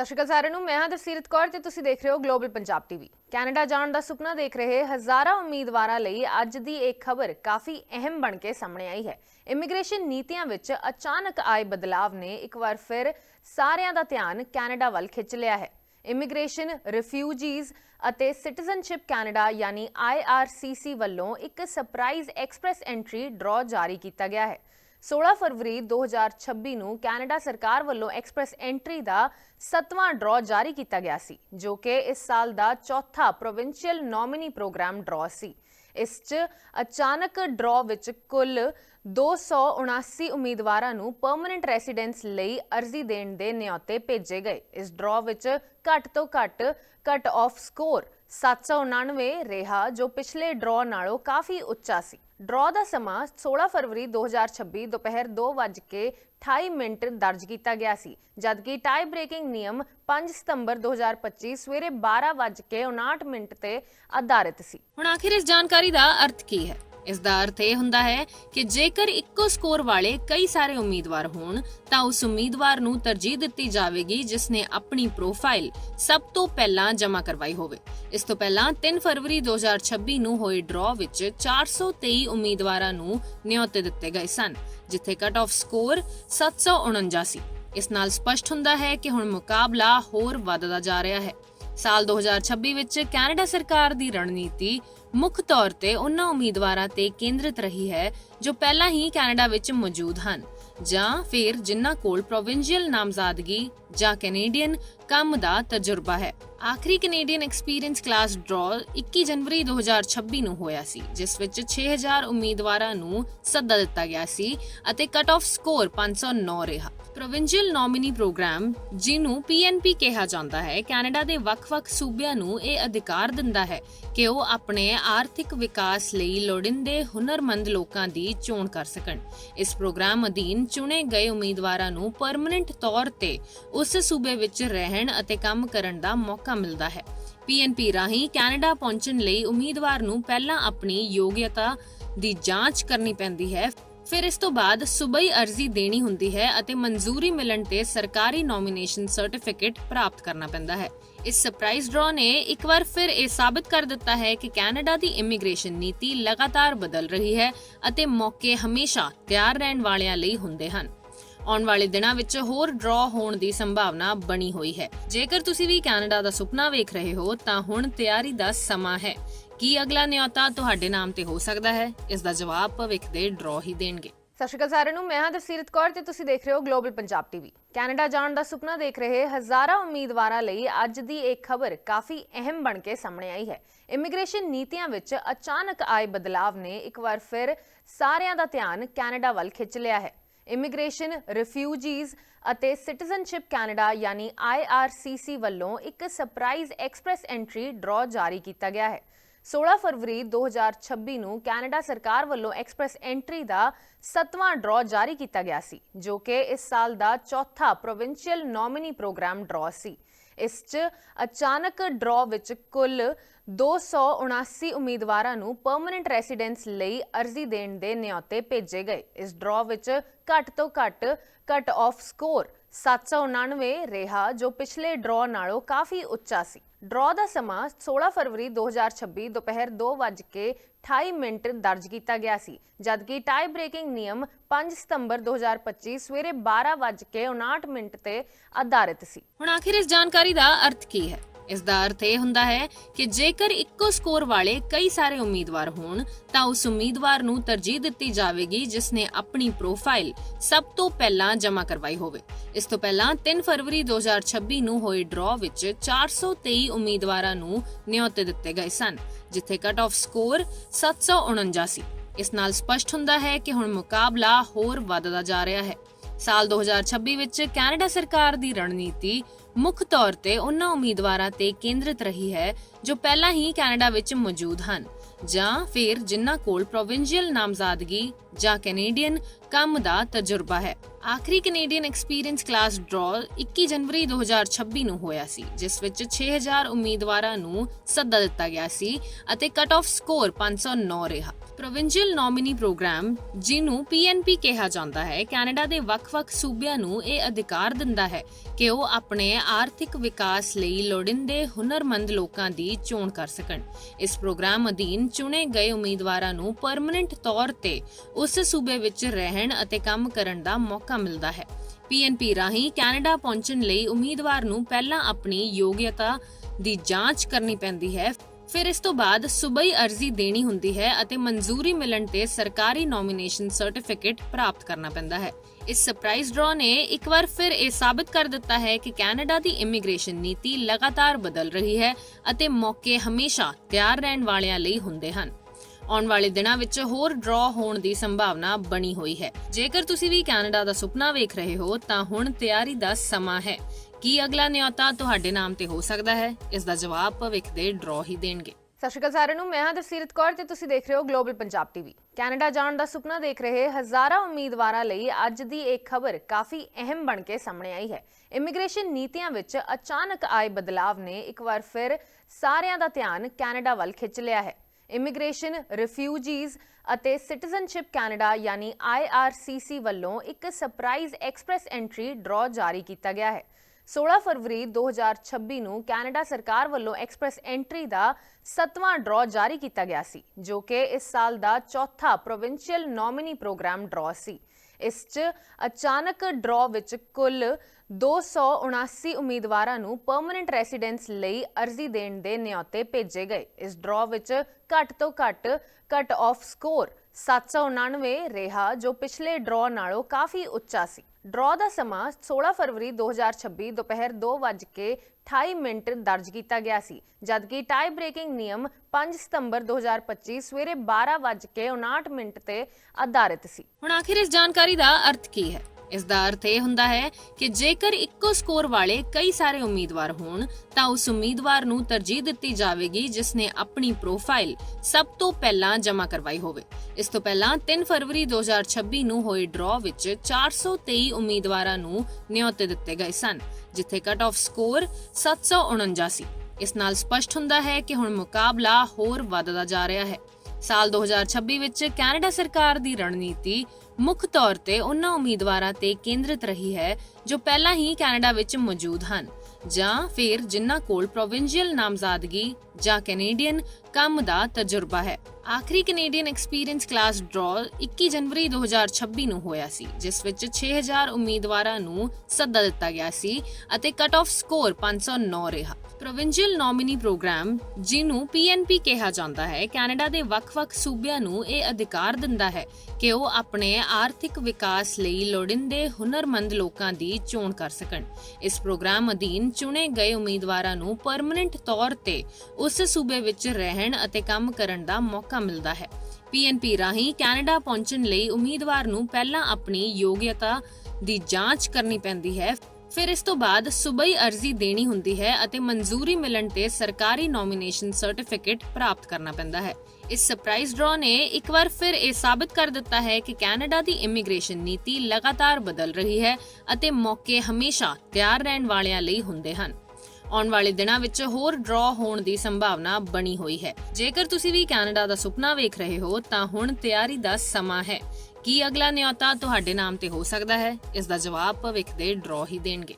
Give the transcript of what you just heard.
ਸਤਿ ਸ਼੍ਰੀ ਅਕਾਲ ਸਾਰਿਆਂ ਨੂੰ। ਮੈਂ ਹਾਂ ਦਸੀਰਤ ਕੌਰ ਤੇ ਤੁਸੀਂ ਦੇਖ ਰਹੇ ਹੋ ਗਲੋਬਲ ਪੰਜਾਬ ਟੀਵੀ ਕੈਨੇਡਾ ਜਾਣ ਦਾ ਸੁਪਨਾ ਦੇਖ ਰਹੇ ਹਜ਼ਾਰਾਂ ਉਮੀਦਵਾਰਾਂ ਲਈ ਅੱਜ ਦੀ ਇਹ ਖਬਰ ਕਾਫੀ ਅਹਿਮ ਬਣ ਕੇ ਸਾਹਮਣੇ ਆਈ ਹੈ। ਇਮੀਗ੍ਰੇਸ਼ਨ ਨੀਤੀਆਂ ਵਿੱਚ ਅਚਾਨਕ ਆਏ ਬਦਲਾਵ ਨੇ ਇੱਕ ਵਾਰ ਫਿਰ ਸਾਰਿਆਂ ਦਾ ਧਿਆਨ ਕੈਨੇਡਾ ਵੱਲ ਖਿੱਚ ਲਿਆ ਹੈ। ਇਮੀਗ੍ਰੇਸ਼ਨ ਰਿਫਿਊਜੀਜ਼ ਅਤੇ ਸਿਟੀਜ਼ਨਸ਼ਿਪ ਕੈਨੇਡਾ ਯਾਨੀ IRCC ਵੱਲੋਂ ਇੱਕ ਸਰਪ੍ਰਾਈਜ਼ ਐਕਸਪ੍ਰੈਸ ਐਂਟਰੀ ਡਰਾਅ ਜਾਰੀ ਕੀਤਾ ਗਿਆ ਹੈ। 16 ਫਰਵਰੀ 2026 ਨੂੰ ਕੈਨੇਡਾ ਸਰਕਾਰ ਵੱਲੋਂ ਐਕਸਪ੍ਰੈਸ ਐਂਟਰੀ ਦਾ ਸੱਤਵਾਂ ਡਰਾਅ ਜਾਰੀ ਕੀਤਾ ਗਿਆ ਸੀ, ਜੋ ਕਿ ਇਸ ਸਾਲ ਦਾ ਚੌਥਾ ਪ੍ਰੋਵਿੰਸ਼ੀਅਲ ਨੋਮਿਨੀ ਪ੍ਰੋਗਰਾਮ ਡਰਾਅ ਸੀ। ਇਸ 'ਚ ਅਚਾਨਕ ਡਰਾਅ ਵਿੱਚ ਕੁੱਲ 279 ਉਮੀਦਵਾਰਾਂ ਨੂੰ ਪਰਮਨੈਂਟ ਰੈਜ਼ੀਡੈਂਸ ਲਈ ਅਰਜ਼ੀ ਦੇਣ ਦੇ ਨਿਯੋਤੇ ਭੇਜੇ ਗਏ। ਇਸ ਡਰਾਅ ਵਿੱਚ ਘੱਟ ਤੋਂ ਘੱਟ ਕੱਟ ਆਫ ਸਕੋਰ 799 ਰਿਹਾ ਜੋ ਪਿਛਲੇ ਡਰਾਅ ਨਾਲੋਂ ਕਾਫੀ ਉੱਚਾ ਸੀ। ਡਰਾਅ ਦਾ ਸਮਾਂ 16 ਫਰਵਰੀ 2026 ਦੁਪਹਿਰ 2:28 ਮਿੰਟ ਦਰਜ ਕੀਤਾ ਗਿਆ ਸੀ, ਜਦਕਿ ਟਾਈ ਬ੍ਰੇਕਿੰਗ ਨਿਯਮ 5 ਸਤੰਬਰ 2025 ਸਵੇਰੇ 12:59 ਮਿੰਟ ਤੇ ਆਧਾਰਿਤ ਸੀ। ਹੁਣ ਆਖਿਰ ਇਸ ਜਾਣਕਾਰੀ ਦਾ ਅਰਥ ਕੀ ਹੈ? ਇਸ ਦਾ ਅਰਥ ਇਹ ਹੁੰਦਾ ਹੈ ਕਿ ਜੇਕਰ ਇੱਕੋ ਸਕੋਰ ਵਾਲੇ ਕਈ ਸਾਰੇ ਉਮੀਦਵਾਰ ਹੋਣ, ਤਾਂ ਉਸ ਉਮੀਦਵਾਰ ਨੂੰ ਤਰਜੀਹ ਦਿੱਤੀ ਜਾਵੇਗੀ, ਜਿਸ ਨੇ ਆਪਣੀ ਪ੍ਰੋਫਾਈਲ ਸਭ ਤੋਂ ਪਹਿਲਾਂ ਜਮ੍ਹਾਂ ਕਰਵਾਈ ਹੋਵੇ। ਇਸ ਤੋਂ ਪਹਿਲਾਂ 3 ਫਰਵਰੀ 2026 ਨੂੰ ਹੋਏ ਡਰਾਅ ਵਿੱਚ 423 ਉਮੀਦਵਾਰਾਂ ਨੂੰ ਨਿਯੁਕਤ ਦਿੱਤੇ ਗਏ ਸਨ, ਜਿੱਥੇ ਕਟ ਆਫ ਸਕੋਰ 749 ਸੀ ਇਸ ਨਾਲ ਸਪਸ਼ਟ ਹੁੰਦਾ ਹੈ ਕਿ ਹੁਣ ਮੁਕਾਬਲਾ ਹੋਰ ਵੱਧਦਾ ਜਾ ਰਿਹਾ ਹੈ। ਸਾਲ 2026 ਵਿੱਚ ਕੈਨੇਡਾ ਸਰਕਾਰ ਦੀ ਰਣਨੀਤੀ ਮੁੱਖ ਤੌਰ ਤੇ ਉਹਨਾਂ ਉਮੀਦਵਾਰਾਂ ਤੇ ਕੇਂਦਰਿਤ ਰਹੀ ਹੈ, ਜੋ ਪਹਿਲਾਂ ਹੀ ਕੈਨੇਡਾ ਵਿੱਚ ਮੌਜੂਦ ਹਨ, ਜਾਂ ਫਿਰ ਜਿਨ੍ਹਾਂ ਕੋਲ ਪ੍ਰੋਵਿੰਸ਼ੀਅਲ ਨਾਮਜ਼ਦਗੀ ਜਾਂ ਕੈਨੇਡੀਅਨ ਕੰਮ ਦਾ ਤਜਰਬਾ ਹੈ। ਆਖਰੀ ਕੈਨੇਡੀਅਨ ਐਕਸਪੀਰੀਅੰਸ ਕਲਾਸ ਡਰਾਅ 21 ਜਨਵਰੀ 2026 ਨੂੰ ਹੋਇਆ ਸੀ, ਜਿਸ ਵਿੱਚ 6000 ਉਮੀਦਵਾਰਾਂ ਨੂੰ ਸੱਦਾ ਦਿੱਤਾ ਗਿਆ ਸੀ ਅਤੇ ਕਟ ਆਫ ਸਕੋਰ 509 ਰਿਹਾ। ਪ੍ਰੋਵਿੰਸ਼ੀਅਲ ਨੋਮਿਨੀ ਪ੍ਰੋਗਰਾਮ, ਜਿਹਨੂੰ PNP ਕਿਹਾ ਜਾਂਦਾ ਹੈ, ਕੈਨੇਡਾ ਦੇ ਵੱਖ-ਵੱਖ ਸੂਬਿਆਂ ਨੂੰ ਇਹ ਅਧਿਕਾਰ ਦਿੰਦਾ ਹੈ ਕਿ ਉਹ ਆਪਣੇ ਆਰਥਿਕ ਵਿਕਾਸ ਲਈ ਲੋੜੀਂਦੇ ਹੁਨਰਮੰਦ ਲੋਕਾਂ ਦੀ ਚੋਣ ਕਰ ਸਕਣ। ਇਸ ਪ੍ਰੋਗਰਾਮ ਅਧੀਨ ਚੁਣੇ ਗਏ ਉਮੀਦਵਾਰਾਂ ਨੂੰ ਪਰਮਨੈਂਟ ਤੌਰ ਤੇ ਉਸ ਸੂਬੇ ਵਿੱਚ ਰਹਿਣ ਅਤੇ ਕੰਮ ਕਰਨ ਦਾ ਮੌਕਾ ਮਿਲਦਾ ਹੈ। PNP ਰਾਹੀਂ ਕੈਨੇਡਾ ਪਹੁੰਚਣ ਲਈ ਉਮੀਦਵਾਰ ਨੂੰ ਪਹਿਲਾਂ ਆਪਣੀ ਯੋਗਤਾ ਦੀ ਜਾਂਚ ਕਰਨੀ ਪੈਂਦੀ ਹੈ। ਫਿਰ ਇਸ ਤੋਂ ਬਾਅਦ ਸੂਬਾਈ ਅਰਜ਼ੀ ਦੇਣੀ ਹੁੰਦੀ ਹੈ ਅਤੇ ਮਨਜ਼ੂਰੀ ਮਿਲਣ ਤੇ ਸਰਕਾਰੀ ਨੋਮੀਨੇਸ਼ਨ ਸਰਟੀਫਿਕੇਟ ਪ੍ਰਾਪਤ ਕਰਨਾ ਪੈਂਦਾ ਹੈ। ਇਸ ਸਰਪ੍ਰਾਈਜ਼ ਡਰਾਅ ਨੇ ਇੱਕ ਵਾਰ ਫਿਰ ਇਹ ਸਾਬਤ ਕਰ ਦਿੱਤਾ ਹੈ ਕਿ ਕੈਨੇਡਾ ਦੀ ਇਮੀਗ੍ਰੇਸ਼ਨ ਨੀਤੀ ਲਗਾਤਾਰ ਬਦਲ ਰਹੀ ਹੈ ਅਤੇ ਮੌਕੇ ਹਮੇਸ਼ਾ ਤਿਆਰ ਰਹਿਣ ਵਾਲਿਆਂ ਲਈ ਹੁੰਦੇ ਹਨ। ਆਉਣ ਵਾਲੇ ਦਿਨਾਂ ਵਿੱਚ ਹੋਰ ਡਰਾਅ ਹੋਣ ਦੀ ਸੰਭਾਵਨਾ ਬਣੀ ਹੋਈ ਹੈ। ਜੇਕਰ ਤੁਸੀਂ ਵੀ ਕੈਨੇਡਾ ਦਾ ਸੁਪਨਾ ਵੇਖ ਰਹੇ ਹੋ, ਤਾਂ ਹੁਣ ਤਿਆਰੀ ਦਾ ਸਮਾਂ ਹੈ। ਕੀ ਅਗਲਾ ਨਿਯੋਤਾ ਤੁਹਾਡੇ ਨਾਮ ਤੇ ਹੋ ਸਕਦਾ ਹੈ? ਇਸ ਦਾ ਜਵਾਬ ਭਵਿੱਖ ਦੇ ਡਰਾਅ ਹੀ ਦੇਣਗੇ। ਸਤਿ ਸ਼੍ਰੀ ਅਕਾਲ ਸਾਰਿਆਂ ਨੂੰ, ਮੈਂ ਹਾਂ ਦਸੀਰਤ ਕੌਰ ਤੇ ਤੁਸੀਂ ਦੇਖ ਰਹੇ ਹੋ ਗਲੋਬਲ ਪੰਜਾਬ ਟੀਵੀ ਕੈਨੇਡਾ ਜਾਣ ਦਾ ਸੁਪਨਾ ਦੇਖ ਰਹੇ ਹਜ਼ਾਰਾਂ ਉਮੀਦਵਾਰਾਂ ਲਈ ਅੱਜ ਦੀ ਇਹ ਖਬਰ ਕਾਫੀ ਅਹਿਮ ਬਣ ਕੇ ਸਾਹਮਣੇ ਆਈ ਹੈ। ਇਮੀਗ੍ਰੇਸ਼ਨ ਨੀਤੀਆਂ ਵਿੱਚ ਅਚਾਨਕ ਆਏ ਬਦਲਾਵ ਨੇ ਇੱਕ ਵਾਰ ਫਿਰ ਸਾਰਿਆਂ ਦਾ ਧਿਆਨ ਕੈਨੇਡਾ ਵੱਲ ਖਿੱਚ ਲਿਆ ਹੈ। ਇਮੀਗ੍ਰੇਸ਼ਨ ਰਿਫਿਊਜੀਜ਼ ਅਤੇ ਸਿਟੀਜ਼ਨਸ਼ਿਪ ਕੈਨੇਡਾ ਯਾਨੀ IRCC ਵੱਲੋਂ ਇੱਕ ਸਰਪ੍ਰਾਈਜ਼ ਐਕਸਪ੍ਰੈਸ ਐਂਟਰੀ ਡਰਾਅ ਜਾਰੀ ਕੀਤਾ ਗਿਆ ਹੈ। 16 ਫਰਵਰੀ 2026 ਨੂੰ ਕੈਨੇਡਾ ਸਰਕਾਰ ਵੱਲੋਂ ਐਕਸਪ੍ਰੈਸ ਐਂਟਰੀ ਦਾ ਸੱਤਵਾਂ ਡਰਾਅ ਜਾਰੀ ਕੀਤਾ ਗਿਆ ਸੀ, ਜੋ ਕਿ ਇਸ ਸਾਲ ਦਾ ਚੌਥਾ ਪ੍ਰੋਵਿੰਸ਼ੀਅਲ ਨੋਮਿਨੀ ਪ੍ਰੋਗਰਾਮ ਡਰਾਅ ਸੀ। ਇਸ 'ਚ ਅਚਾਨਕ ਡਰਾਅ ਵਿੱਚ ਕੁੱਲ 279 ਉਮੀਦਵਾਰਾਂ ਨੂੰ ਪਰਮਨੈਂਟ ਰੈਜ਼ੀਡੈਂਸ ਲਈ ਅਰਜ਼ੀ ਦੇਣ ਦੇ ਨਿਯੋਤੇ ਭੇਜੇ ਗਏ। ਇਸ ਡਰਾਅ ਵਿੱਚ ਘੱਟ ਤੋਂ ਘੱਟ ਕੱਟ ਆਫ ਸਕੋਰ 799 ਰਿਹਾ, ਜੋ ਪਿਛਲੇ ਡਰਾਅ ਨਾਲੋਂ ਕਾਫੀ ਉੱਚਾ ਸੀ। ਡਰਾਅ ਦਾ ਸਮਾਂ 16 ਫਰਵਰੀ 2026 ਦੁਪਹਿਰ 2:28 ਮਿੰਟ ਦਰਜ ਕੀਤਾ ਗਿਆ ਸੀ, ਜਦਕਿ ਟਾਈ ਬ੍ਰੇਕਿੰਗ ਨਿਯਮ 5 ਸਤੰਬਰ 2025 ਸਵੇਰੇ 12:59 ਮਿੰਟ ਤੇ ਆਧਾਰਿਤ ਸੀ। ਹੁਣ ਆਖਿਰ ਇਸ ਜਾਣਕਾਰੀ ਦਾ ਅਰਥ ਕੀ ਹੈ? ਇਸ ਦਾ ਅਰਥ ਇਹ ਹੁੰਦਾ ਹੈ ਕਿ ਜੇਕਰ ਇੱਕੋ ਸਕੋਰ ਵਾਲੇ ਕਈ ਸਾਰੇ ਉਮੀਦਵਾਰ ਹੋਣ, ਤਾਂ ਉਸ ਉਮੀਦਵਾਰ ਨੂੰ ਤਰਜੀਹ ਦਿੱਤੀ ਜਾਵੇਗੀ ਜਿਸ ਨੇ ਆਪਣੀ ਪ੍ਰੋਫਾਈਲ ਸਭ ਤੋਂ ਪਹਿਲਾਂ ਜਮ੍ਹਾਂ ਕਰਵਾਈ ਹੋਵੇ। ਇਸ ਤੋਂ ਪਹਿਲਾਂ 3 ਫਰਵਰੀ 2026 ਨੂੰ ਹੋਏ ਡਰਾਅ ਵਿੱਚ 423 ਉਮੀਦਵਾਰਾਂ ਨੂੰ ਨਿਯੁਕਤ ਦਿੱਤੇ ਗਏ ਸਨ, ਜਿੱਥੇ ਕਟ ਆਫ ਸਕੋਰ 749 ਸੀ ਇਸ ਨਾਲ ਸਪਸ਼ਟ ਹੁੰਦਾ ਹੈ ਕਿ ਹੁਣ ਮੁਕਾਬਲਾ ਹੋਰ ਵੱਧਦਾ ਜਾ ਰਿਹਾ ਹੈ। ਸਾਲ 2026 ਵਿੱਚ ਕੈਨੇਡਾ ਸਰਕਾਰ ਦੀ ਰਣਨੀਤੀ ਮੁੱਖ ਤੌਰ ਤੇ ਉਹਨਾਂ ਉਮੀਦਵਾਰਾਂ ਤੇ ਕੇਂਦਰਿਤ ਰਹੀ ਹੈ, ਜੋ ਪਹਿਲਾਂ ਹੀ ਕੈਨੇਡਾ ਵਿੱਚ ਮੌਜੂਦ ਹਨ। ਜਾਂ ਫਿਰ ਜਿਨ੍ਹਾਂ ਕੋਲ ਪ੍ਰੋਵਿੰਸ਼ੀਅਲ ਨਾਮਜ਼ਦਗੀ ਜਾਂ ਕੈਨੇਡੀਅਨ ਕੰਮ ਦਾ ਤਜਰਬਾ ਹੈ। ਆਖਰੀ ਕੈਨੇਡੀਅਨ ਐਕਸਪੀਰੀਅੰਸ ਕਲਾਸ ਡਰਾਅ 21 ਜਨਵਰੀ 2026 ਨੂੰ ਹੋਇਆ ਸੀ, ਜਿਸ ਵਿੱਚ 6000 ਉਮੀਦਵਾਰਾਂ ਨੂੰ ਸੱਦਾ ਦਿੱਤਾ ਗਿਆ ਸੀ ਅਤੇ ਕਟ ਆਫ ਸਕੋਰ 509 ਰਿਹਾ। ਪ੍ਰੋਵਿੰਸ਼ੀਅਲ ਨੋਮਿਨੀ ਪ੍ਰੋਗਰਾਮ, ਜਿਹਨੂੰ PNP ਕਿਹਾ ਜਾਂਦਾ ਹੈ, ਕੈਨੇਡਾ ਦੇ ਵੱਖ-ਵੱਖ ਸੂਬਿਆਂ ਨੂੰ ਇਹ ਅਧਿਕਾਰ ਦਿੰਦਾ ਹੈ ਕਿ ਉਹ ਆਪਣੇ ਆਰਥਿਕ ਵਿਕਾਸ ਲਈ ਲੋੜੀਂਦੇ ਹੁਨਰਮੰਦ ਲੋਕਾਂ ਦੀ ਚੋਣ ਕਰ ਸਕਣ। ਇਸ ਪ੍ਰੋਗਰਾਮ ਅਧੀਨ ਚੁਣੇ ਗਏ ਉਮੀਦਵਾਰਾਂ ਨੂੰ ਪਰਮਨੈਂਟ ਤੌਰ ਤੇ ਉਸ ਸੂਬੇ ਵਿੱਚ ਰਹਿਣ ਅਤੇ ਕੰਮ ਕਰਨ ਦਾ ਮੌਕਾ ਮਿਲਦਾ ਹੈ। PNP ਰਾਹੀਂ ਕੈਨੇਡਾ ਪਹੁੰਚਣ ਲਈ ਉਮੀਦਵਾਰ ਨੂੰ ਪਹਿਲਾਂ ਆਪਣੀ ਯੋਗਤਾ ਦੀ ਜਾਂਚ ਕਰਨੀ ਪੈਂਦੀ ਹੈ। ਫਿਰ ਇਸ ਤੋਂ ਬਾਅਦ ਸੂਬਾਈ ਅਰਜ਼ੀ ਦੇਣੀ ਹੁੰਦੀ ਹੈ ਅਤੇ ਮਨਜ਼ੂਰੀ ਮਿਲਣ ਤੇ ਸਰਕਾਰੀ ਨੋਮੀਨੇਸ਼ਨ ਸਰਟੀਫਿਕੇਟ ਪ੍ਰਾਪਤ ਕਰਨਾ ਪੈਂਦਾ ਹੈ। ਇਸ ਸਰਪ੍ਰਾਈਜ਼ ਡਰਾ ਨੇ ਇੱਕ ਵਾਰ ਫਿਰ ਇਹ ਸਾਬਤ ਕਰ ਦਿੱਤਾ ਹੈ ਕਿ ਕੈਨੇਡਾ ਦੀ ਇਮੀਗ੍ਰੇਸ਼ਨ ਨੀਤੀ ਲਗਾਤਾਰ ਬਦਲ ਰਹੀ ਹੈ ਅਤੇ ਮੌਕੇ ਹਮੇਸ਼ਾ ਤਿਆਰ ਰਹਿਣ ਵਾਲਿਆਂ ਲਈ ਹੁੰਦੇ ਹਨ। ਆਉਣ ਵਾਲੇ ਦਿਨਾਂ ਵਿੱਚ ਹੋਰ ਡਰਾਅ ਹੋਣ ਦੀ ਸੰਭਾਵਨਾ ਬਣੀ ਹੋਈ ਹੈ। ਜੇਕਰ ਤੁਸੀਂ ਵੀ ਕੈਨੇਡਾ ਦਾ ਸੁਪਨਾ ਵੇਖ ਰਹੇ ਹੋ, ਤਾਂ ਹੁਣ ਤਿਆਰੀ ਦਾ ਸਮਾਂ ਹੈ। ਕੀ ਅਗਲਾ ਨਿਯੋਤਾ ਤੁਹਾਡੇ ਨਾਮ ਤੇ ਹੋ ਸਕਦਾ ਹੈ? ਇਸ ਦਾ ਜਵਾਬ ਭਵਿੱਖ ਦੇ ਡਰਾਅ ਹੀ ਦੇਣਗੇ। ਸਤਿ ਸ਼੍ਰੀ ਅਕਾਲ ਸਾਰਿਆਂ ਨੂੰ, ਮੈਂ ਹਾਂ ਦਰਸੀਰਤ ਕੌਰ ਤੇ ਤੁਸੀਂ ਦੇਖ ਰਹੇ ਹੋ ਗਲੋਬਲ ਪੰਜਾਬ ਟੀਵੀ ਕੈਨੇਡਾ ਜਾਣ ਦਾ ਸੁਪਨਾ ਦੇਖ ਰਹੇ ਹਜ਼ਾਰਾਂ ਉਮੀਦਵਾਰਾਂ ਲਈ ਅੱਜ ਦੀ ਇਹ ਖਬਰ ਕਾਫੀ ਅਹਿਮ ਬਣ ਕੇ ਸਾਹਮਣੇ ਆਈ ਹੈ। ਇਮੀਗ੍ਰੇਸ਼ਨ ਨੀਤੀਆਂ ਵਿੱਚ ਅਚਾਨਕ ਆਏ ਬਦਲਾਵ ਨੇ ਇੱਕ ਵਾਰ ਫਿਰ ਸਾਰਿਆਂ ਦਾ ਧਿਆਨ ਕੈਨੇਡਾ ਵੱਲ ਖਿੱਚ ਲਿਆ ਹੈ। ਇਮੀਗ੍ਰੇਸ਼ਨ ਰਿਫਿਊਜੀਜ਼ ਅਤੇ ਸਿਟੀਜ਼ਨਸ਼ਿਪ ਕੈਨੇਡਾ ਯਾਨੀ IRCC ਵੱਲੋਂ ਇੱਕ ਸਰਪ੍ਰਾਈਜ਼ ਐਕਸਪ੍ਰੈਸ ਐਂਟਰੀ ਡਰਾਅ ਜਾਰੀ ਕੀਤਾ ਗਿਆ ਹੈ। 16 ਫਰਵਰੀ 2026 ਨੂੰ ਕੈਨੇਡਾ ਸਰਕਾਰ ਵੱਲੋਂ ਐਕਸਪ੍ਰੈਸ ਐਂਟਰੀ ਦਾ ਸੱਤਵਾਂ ਡਰਾਅ ਜਾਰੀ ਕੀਤਾ ਗਿਆ ਸੀ, ਜੋ ਕਿ ਇਸ ਸਾਲ ਦਾ ਚੌਥਾ ਪ੍ਰੋਵਿੰਸ਼ੀਅਲ ਨੋਮਿਨੀ ਪ੍ਰੋਗਰਾਮ ਡਰਾਅ ਸੀ। ਇਸ 'ਚ ਅਚਾਨਕ ਡਰਾਅ ਵਿੱਚ ਕੁੱਲ 279 ਉਮੀਦਵਾਰਾਂ ਨੂੰ ਪਰਮਨੈਂਟ ਰੈਜ਼ੀਡੈਂਸ ਲਈ ਅਰਜ਼ੀ ਦੇਣ ਦੇ ਨਿਯੋਤੇ ਭੇਜੇ ਗਏ। ਇਸ ਡਰਾਅ ਵਿੱਚ ਘੱਟ ਤੋਂ ਘੱਟ ਕੱਟ ਆਫ ਸਕੋਰ 799 ਰਿਹਾ, ਜੋ ਪਿਛਲੇ ਡਰਾਅ ਨਾਲੋਂ ਕਾਫੀ ਉੱਚਾ ਸੀ। ਡਰਾਅ ਦਾ ਸਮਾਂ 16 ਫਰਵਰੀ 2026 ਦੁਪਹਿਰ 2:28 ਮਿੰਟ ਦਰਜ ਕੀਤਾ ਗਿਆ ਸੀ, ਜਦਕਿ ਟਾਈ ਬ੍ਰੇਕਿੰਗ ਨਿਯਮ 5 ਸਤੰਬਰ 2025 ਸਵੇਰੇ 12:59 ਮਿੰਟ ਤੇ ਆਧਾਰਿਤ ਸੀ। ਹੁਣ ਆਖਿਰ ਇਸ ਜਾਣਕਾਰੀ ਦਾ ਅਰਥ ਕੀ ਹੈ? ਇਸ ਦਾ ਅਰਥ ਇਹ ਹੁੰਦਾ ਹੈ ਕਿ ਜੇਕਰ ਇੱਕੋ ਸਕੋਰ ਵਾਲੇ ਕਈ ਸਾਰੇ ਉਮੀਦਵਾਰ ਹੋਣ, ਤਾਂ ਉਸ ਉਮੀਦਵਾਰ ਨੂੰ ਤਰਜੀਹ ਦਿੱਤੀ ਜਾਵੇਗੀ, ਜਿਸ ਨੇ ਆਪਣੀ ਪ੍ਰੋਫਾਈਲ ਸਭ ਤੋਂ ਪਹਿਲਾਂ ਜਮ੍ਹਾਂ ਕਰਵਾਈ ਹੋਵੇ। ਇਸ ਤੋਂ ਪਹਿਲਾਂ 3 ਫਰਵਰੀ 2026 ਨੂੰ ਹੋਏ ਡਰਾਅ ਵਿੱਚ 423 ਉਮੀਦਵਾਰਾਂ ਨੂੰ ਨਿਯੋਤੇ ਦਿੱਤੇ ਗਏ ਸਨ, ਜਿੱਥੇ ਕੱਟ ਆਫ ਸਕੋਰ 749 ਸੀ। ਇਸ ਨਾਲ ਸਪਸ਼ਟ ਹੁੰਦਾ ਹੈ ਕਿ ਹੁਣ ਮੁਕਾਬਲਾ ਹੋਰ ਵੱਧਦਾ ਜਾ ਰਿਹਾ ਹੈ। ਸਾਲ 2026 ਵਿੱਚ ਕੈਨੇਡਾ ਸਰਕਾਰ ਦੀ ਰਣਨੀਤੀ ਮੁੱਖ ਤੌਰ ਤੇ ਉਹਨਾਂ ਉਮੀਦਵਾਰਾਂ ਤੇ ਕੇਂਦਰਿਤ ਰਹੀ ਹੈ, ਜੋ ਪਹਿਲਾਂ ਹੀ ਕੈਨੇਡਾ ਵਿੱਚ ਮੌਜੂਦ ਹਨ, ਜਾਂ ਫਿਰ ਜਿਨ੍ਹਾਂ ਕੋਲ ਪ੍ਰੋਵਿੰਸ਼ੀਅਲ ਨਾਮਜ਼ਦਗੀ ਜਾਂ ਕੈਨੇਡੀਅਨ ਕੰਮ ਦਾ ਤਜਰਬਾ ਹੈ। ਆਖਰੀ ਕੈਨੇਡੀਅਨ ਐਕਸਪੀਰੀਅੰਸ ਕਲਾਸ ਡਰਾਅ 21 ਜਨਵਰੀ 2026 ਨੂੰ ਹੋਇਆ ਸੀ, ਜਿਸ ਵਿੱਚ 6000 ਉਮੀਦਵਾਰਾਂ ਨੂੰ ਸੱਦਾ ਦਿੱਤਾ ਗਿਆ ਸੀ ਅਤੇ ਕਟ ਆਫ ਸਕੋਰ 509 ਰਿਹਾ। ਪ੍ਰੋਵਿੰਸ਼ੀਅਲ ਨੋਮਿਨੀ ਪ੍ਰੋਗਰਾਮ, ਜਿਹਨੂੰ PNP ਕਿਹਾ ਜਾਂਦਾ ਹੈ, ਕੈਨੇਡਾ ਦੇ ਵੱਖ-ਵੱਖ ਸੂਬਿਆਂ ਨੂੰ ਇਹ ਅਧਿਕਾਰ ਦਿੰਦਾ ਹੈ ਕਿ ਉਹ ਆਪਣੇ ਆਰਥਿਕ ਵਿਕਾਸ ਲਈ ਲੋੜੀਂਦੇ ਹੁਨਰਮੰਦ ਲੋਕਾਂ ਦੀ ਚੋਣ ਕਰ ਸਕਣ। ਇਸ ਪ੍ਰੋਗਰਾਮ ਅਧੀਨ ਚੁਣੇ ਗਏ ਉਮੀਦਵਾਰਾਂ ਨੂੰ ਪਰਮਨੈਂਟ ਤੌਰ ਤੇ ਉਸ ਸੂਬੇ ਵਿੱਚ ਰਹਿਣ ਅਤੇ ਕੰਮ ਕਰਨ ਦਾ ਮੌਕਾ ਮਿਲਦਾ ਹੈ। PNP ਰਾਹੀਂ ਕੈਨੇਡਾ ਪਹੁੰਚਣ ਲਈ ਉਮੀਦਵਾਰ ਨੂੰ ਪਹਿਲਾਂ ਆਪਣੀ ਯੋਗਤਾ ਦੀ ਜਾਂਚ ਕਰਨੀ ਪੈਂਦੀ ਹੈ। ਫਿਰ ਇਸ ਤੋਂ ਬਾਅਦ ਸੂਬਾਈ ਅਰਜ਼ੀ ਦੇਣੀ ਹੁੰਦੀ ਹੈ ਅਤੇ ਮਨਜ਼ੂਰੀ ਮਿਲਣ ਤੇ ਸਰਕਾਰੀ ਨੋਮੀਨੇਸ਼ਨ ਸਰਟੀਫਿਕੇਟ ਪ੍ਰਾਪਤ ਕਰਨਾ ਪੈਂਦਾ ਹੈ। ਇਸ ਸਰਪ੍ਰਾਈਜ਼ ਡਰਾਅ ਨੇ ਇੱਕ ਵਾਰ ਫਿਰ ਇਹ ਸਾਬਤ ਕਰ ਦਿੱਤਾ ਹੈ ਕਿ ਕੈਨੇਡਾ ਦੀ ਇਮੀਗ੍ਰੇਸ਼ਨ ਨੀਤੀ ਲਗਾਤਾਰ ਬਦਲ ਰਹੀ ਹੈ ਅਤੇ ਮੌਕੇ ਹਮੇਸ਼ਾ ਤਿਆਰ ਰਹਿਣ ਵਾਲਿਆਂ ਲਈ ਹੁੰਦੇ ਹਨ। ਆਉਣ ਵਾਲੇ ਦਿਨਾਂ ਵਿੱਚ ਹੋਰ ਡਰਾਅ ਹੋਣ ਦੀ ਸੰਭਾਵਨਾ ਬਣੀ ਹੋਈ ਹੈ। ਜੇਕਰ ਤੁਸੀਂ ਵੀ ਕੈਨੇਡਾ ਦਾ ਸੁਪਨਾ ਵੇਖ ਰਹੇ ਹੋ, ਤਾਂ ਹੁਣ ਤਿਆਰੀ ਦਾ ਸਮਾਂ ਹੈ। ਕੀ ਅਗਲਾ ਨਿਯੋਤਾ ਤੁਹਾਡੇ ਨਾਮ ਤੇ ਹੋ ਸਕਦਾ ਹੈ? ਇਸ ਦਾ ਜਵਾਬ ਭਵਿੱਖ ਦੇ ਡਰਾਅ ਹੀ ਦੇਣਗੇ।